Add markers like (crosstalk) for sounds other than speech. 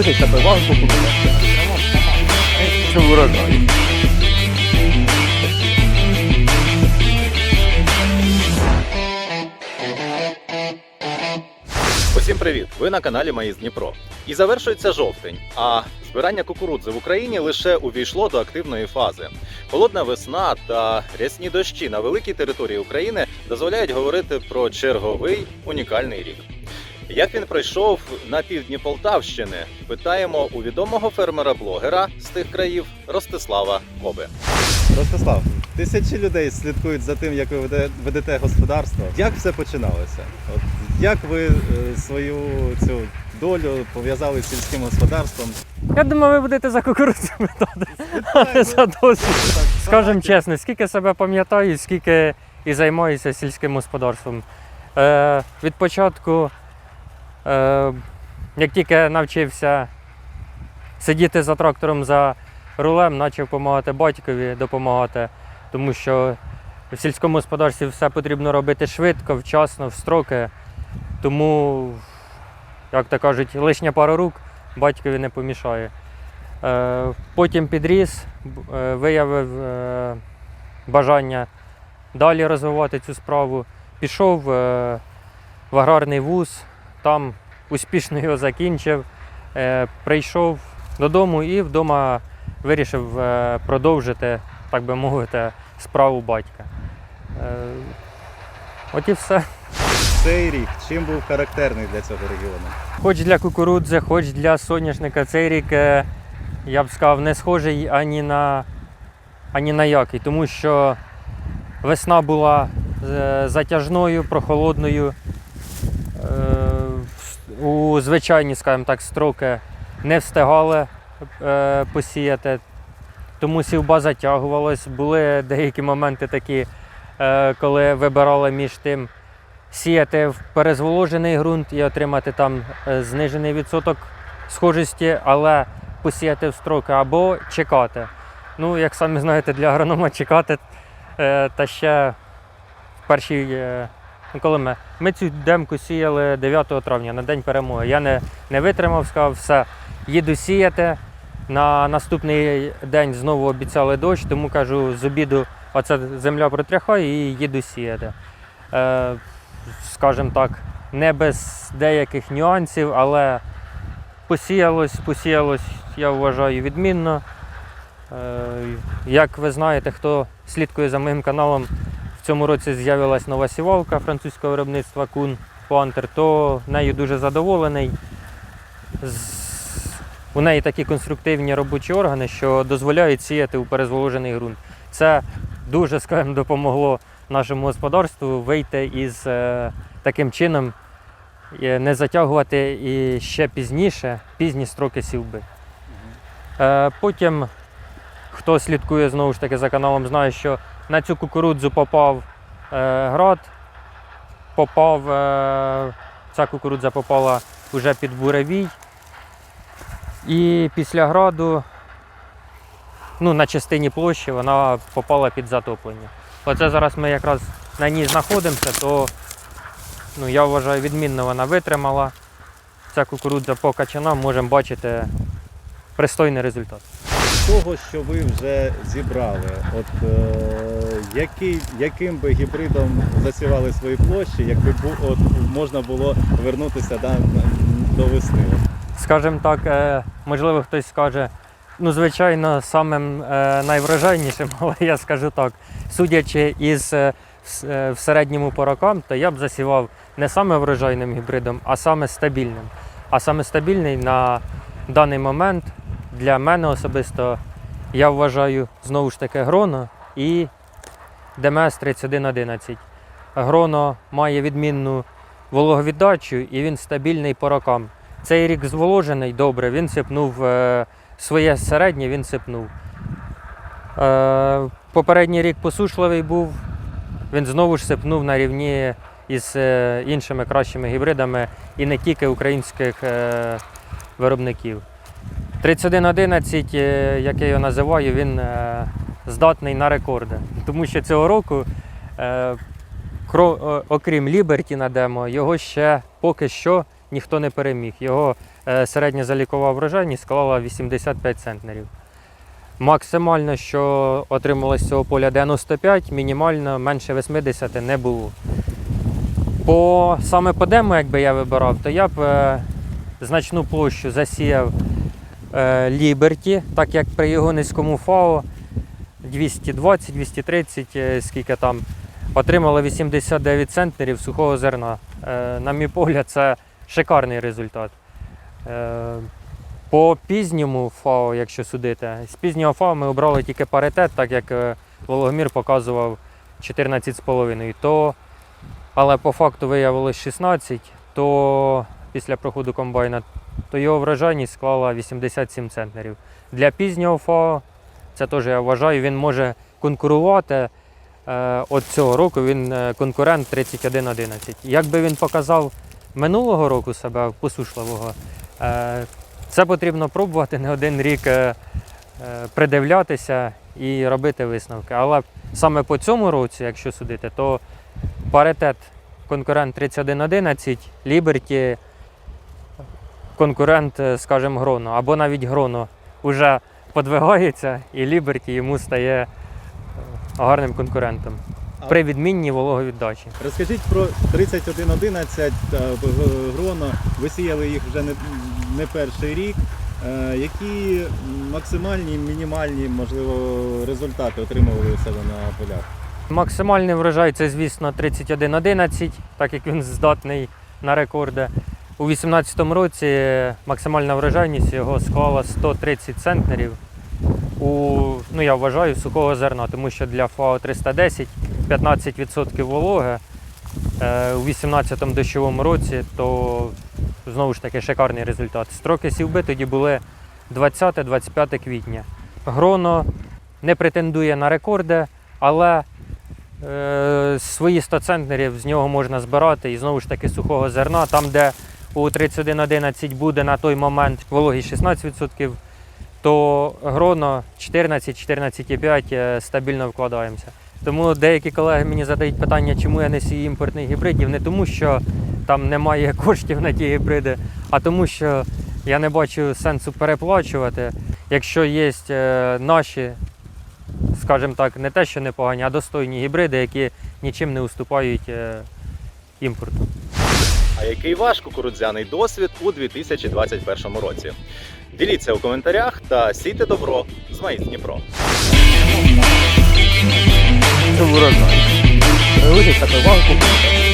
Друзі, тебе вам покупати. Це урожай. Усім привіт! Ви на каналі Маїз Дніпро. І завершується жовтень, а збирання кукурудзи в Україні лише увійшло до активної фази. Холодна весна та рясні дощі на великій території України дозволяють говорити про черговий унікальний рік. Як він пройшов на півдні Полтавщини, питаємо у відомого фермера-блогера з тих країв Ростислава Коби. Ростислав, тисячі людей слідкують за тим, як ви ведете господарство. Як все починалося? От як ви е, свою цю долю пов'язали з сільським господарством? Я думаю, ви будете за кукурудзу питати, а не (laughs) за досвід. Скажем чесно, скільки себе пам'ятаю, скільки і займаюся сільським господарством. Е, від початку, як тільки навчився сидіти за трактором за рулем, почав допомагати батькові, допомагати, тому що в сільському господарстві все потрібно робити швидко, вчасно, в строки. Тому, як то кажуть, лишня пара рук батькові не помішає. Е, Потім підріс, е, виявив е, бажання далі розвивати цю справу. Пішов е, в аграрний вуз, там успішно його закінчив. Е, Прийшов додому і вдома вирішив е, продовжити, так би мовити, справу батька. Е, От і все. Цей рік чим був характерний для цього регіону? Хоч для кукурудзи, хоч для соняшника цей рік, я б сказав, не схожий ані на, ані на який, тому що весна була затяжною, прохолодною. У звичайні, скажімо так, строки не встигали е, посіяти, тому сівба затягувалась. Були деякі моменти такі, е, коли вибирали між тим сіяти в перезволожений ґрунт і отримати там е, знижений відсоток схожості, але посіяти в строки або чекати. Ну, як самі знаєте, для агронома чекати е, та ще в першій. е, коли ми, ми цю демку сіяли 9 травня на день перемоги. Я не, не витримав, сказав, все, їду сіяти. На наступний день знову обіцяли дощ, тому кажу, з обіду оця земля протряхає і їду сіяти. Е, скажімо так, не без деяких нюансів, але посіялось, посіялось, я вважаю, відмінно. Е, Як ви знаєте, хто слідкує за моїм каналом, в цьому році з'явилась нова сівалка французького виробництва Кун Пантер, то нею дуже задоволений. У неї такі конструктивні робочі органи, що дозволяють сіяти у перезволожений ґрунт. Це дуже, скажімо, допомогло нашому господарству вийти із е, таким чином, е, не затягувати і ще пізніше, пізні строки сівби. Е, потім, хто слідкує знову ж таки за каналом, знає, що на цю кукурудзу попав е, град, попав, е, ця кукурудза попала вже під буревій. І після граду, ну, на частині площі, вона попала під затоплення. Оце зараз ми якраз на ній знаходимося, то ну, я вважаю, відмінно вона витримала. Ця кукурудза по качанам можемо бачити пристойний результат. Того, що ви вже зібрали, от е, який, яким би гібридом засівали свої площі, якби от, можна було вернутися да, до весни? Скажімо так, е, можливо, хтось скаже, ну, звичайно, самим е, найврожайнішим, (laughs) але я скажу так, судячи із е, е, в середньому по рокам, то я б засівав не саме врожайним гібридом, а саме стабільним. А саме стабільний на даний момент для мене особисто я вважаю знову ж таки гроно і ДМС 3111. Гроно має відмінну вологовіддачу і він стабільний по рокам. Цей рік зволожений добре, він сипнув е, своє середнє, він сипнув. Е, попередній рік посушливий був, він знову ж сипнув на рівні із е, іншими кращими гібридами і не тільки українських виробників. 3111, е, як я його називаю, він е, здатний на рекорди. Тому що цього року, е, окрім Ліберті на демо, його ще поки що ніхто не переміг. Його середня залікова врожайність склала 85 центнерів. Максимально, що отрималось з цього поля 95, мінімально менше 80 не було. По, саме по дему, якби я вибирав, то я б значну площу засіяв Ліберті, так як при його низькому ФАО 220-230, е, скільки там, отримали 89 центнерів сухого зерна. Е, на мій погляд, це шикарний результат. Е, по пізньому ФАО, якщо судити, з пізнього ФАО ми обрали тільки паритет, так як е, Вологомір показував 14,5. То, але по факту виявилось 16, то після проходу комбайна, то його врожайність склала 87 центнерів. Для пізнього ФАО, це теж я вважаю, він може конкурувати. Е, От цього року він е, конкурент 31-11. Якби він показав минулого року себе посушливого, е, це потрібно пробувати не один рік придивлятися і робити висновки. Але саме по цьому році, якщо судити, то паритет конкурент 31-11, Ліберті конкурент, е, скажімо, Гроно, або навіть Гроно вже подвигається, і Ліберті йому стає е, гарним конкурентом при відмінній вологовіддачі. Розкажіть про 3111 та Г- Гроно. Ви сіяли їх вже не, не перший рік. Е, Які максимальні, мінімальні, можливо, результати отримували у себе на полях? Максимальний врожай це, звісно, 31-11, так як він здатний на рекорди. У 2018 році максимальна врожайність його склала 130 центнерів. У, ну, я вважаю, сухого зерна, тому що для ФАО 310 15% вологи е, у 2018 дощовому році, то знову ж таки шикарний результат. Строки сівби тоді були 20-25 квітня. Гроно не претендує на рекорди, але е, свої 100 центнерів з нього можна збирати і знову ж таки сухого зерна. Там, де у 31.11 буде на той момент вологість 16%, то гроно 14-14,5 е, стабільно вкладаємося. Тому деякі колеги мені задають питання, чому я не сію імпортних гібридів, не тому, що там немає (laughs) коштів на ті гібриди, а тому, що я не бачу сенсу переплачувати. Якщо є е, наші, скажімо так, не те, що непогані, а достойні гібриди, які нічим не уступають е, імпорту. А який ваш кукурудзяний досвід у 2021 році? Діліться у коментарях та сійте добро з Маїс Дніпро. Це врожай. Привозять.